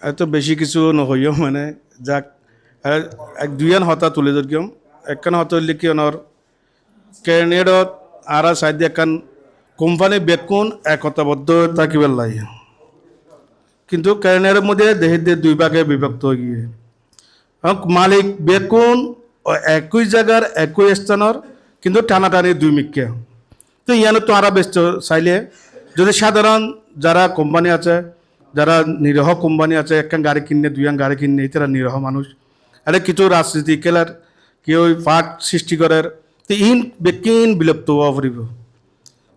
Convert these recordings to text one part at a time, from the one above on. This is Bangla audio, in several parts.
এত বেশি কিছু নহইও মানে যাক এক দুইয়ান হতা তুলে ধরিম একখান হতা হইলে কি অনর ক্যানেডত আর সাইডে একখান কোম্পানি বেকুন একতাবদ্ধ থাকিবার লাগে কিন্তু ক্যানেডের মধ্যে দেহের দিয়ে দুই ভাগে বিভক্ত হয়ে গিয়ে। মালিক বেকুন একই জায়গার একই স্থানের কিন্তু টানাটানি দুই মিক্কে তো ইয়ানো তো আরা ব্যস্ত চাইলে। যদি সাধারণ যারা কোম্পানি আছে যারা নিরহ কোম্পানি আছে একখান গাড়ি কিনে দুইয়ান গাড়ি কিনে তারা নিরহ মানুষ। আরে কিছু রাজনীতি খেলার কেউ ফাট সৃষ্টি করার তো ইন বেকিন বিলুপ্ত হওয়া ফুরিব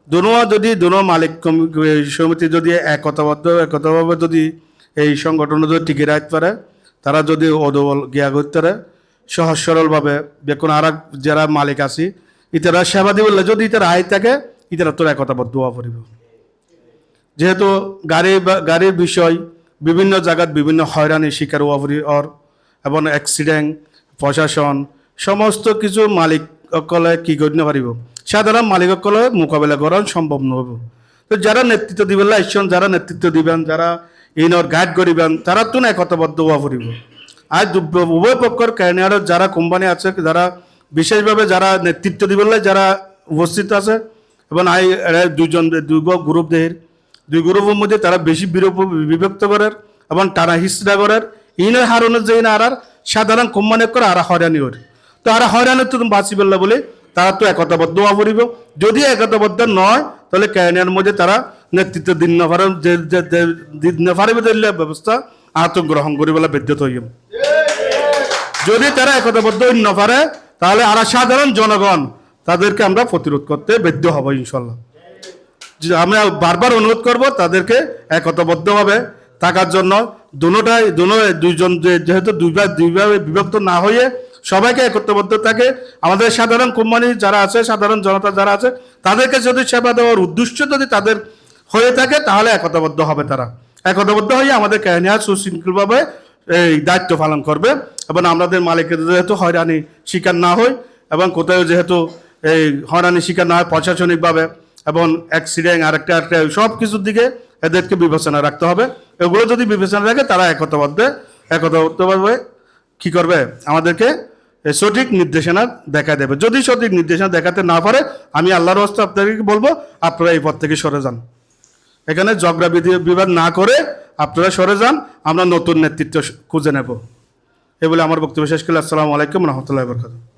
দুনো যদি দুনো মালিক সমিতি যদি একতাবদ্ধ একতাভাবে যদি এই সংগঠন যদি টিকে রাখতে পারে, তারা যদি অদবল গিয়া করতে পারে, সহজ সরলভাবে, বেকুন আর যারা মালিক আছে ইতারা সেবা দিবলে যদি ইতারা আয় থাকে ইতারা তোর একতাবদ্ধ হওয়া পড়িব যেহেতু গাড়ি গাড়ির বিষয়, বিভিন্ন জায়গাত বিভিন্ন হয়রানি শিকার অর এবং অ্যাক্সিডেন্ট প্রশাসন, সমস্ত কিছু মালিক অকলে কি করতে পারিব সাধারণ মালিক অকলে মোকাবেলা করা সম্ভব নহব। তো যারা নেতৃত্ব দিবেন ইচ্ছন যারা নেতৃত্ব দিবেন যারা ইনর গাইড করিবেন তারা তো না একতাবদ্ধ হওয়া পড়িব আর উভয় পক্ষর ক্যারিয়ার যারা কোম্পানি আছে যারা বিশেষভাবে যারা নেতৃত্ব দিবেন যারা উপস্থিত আছে, এবং আই দুজন দুই গ্রুপ দেহের দুই গ্রুপের মধ্যে তারা বেশি বিভক্ত করার এবং তারা হিসরা করার। ইনের হারণের যে আর সাধারণ কোম্পানি করে আর হয়রানি ওর। তো আর হয়রানি তো বাঁচি পেলে বলে তারা তো একতাবদ্ধ হওয়া পড়িব। যদি একতাবদ্ধ নয়, তাহলে ক্যারিয়ার মধ্যে তারা নেতৃত্ব দিন না দিন না ব্যবস্থা আহত গ্রহণ করিবেলা বিদ্যুৎ হইম যদি তারা একতাবদ্ধ না পারে, তাহলে আর সাধারণ জনগণ তাদেরকে আমরা প্রতিরোধ করতে বাধ্য হব ইনশাল্লাহ আমরা বারবার অনুরোধ করব তাদেরকে একতাবদ্ধভাবে থাকার জন্য। দুটাই দুনো দুইজন যেহেতু দুইবার, দুইভাবে বিভক্ত না হয়ে সবাইকে একত্রবদ্ধ থাকে। আমাদের সাধারণ কোম্পানি যারা আছে, সাধারণ জনতা যারা আছে, তাদেরকে যদি সেবা দেওয়ার উদ্দেশ্য যদি তাদের হয়ে থাকে, তাহলে একতাবদ্ধ হবে তারা। একতাবদ্ধ হয়ে আমাদের ক্যানিয়ার সুশৃঙ্খলভাবে এই দায়িত্ব পালন করবে এবং আমাদের মালিকের যেহেতু হয়রানি শিকার না হয় এবং কোথাও যেহেতু এই হয়রানি শিকার না হয় প্রশাসনিকভাবে এবং অ্যাক্সিডেন্ট আরেকটা আরেকটা সব কিছুর দিকে এদেরকে বিবেচনা রাখতে হবে। এগুলো যদি বিবেচনা রাখে, তারা একতাবদ্ধ, একতাবদ্ধভাবে কি করবে? আমাদেরকে সঠিক নির্দেশনা দেখা দেবে। যদি সঠিক নির্দেশনা দেখাতে না পারে, আমি আল্লাহর হস্তে আপনাদেরকে বলব, আপনারা এই পথ থেকে সরে যান। এখানে ঝগড়া বিধি- বিবাদ না করে আপনারা সরে যান, আমরা নতুন নেতৃত্ব খুঁজে নেব। এ বলে আমার বক্তব্য শেষ করলে আসসালামু আলাইকুম রহমতুল্লাহ বরকাত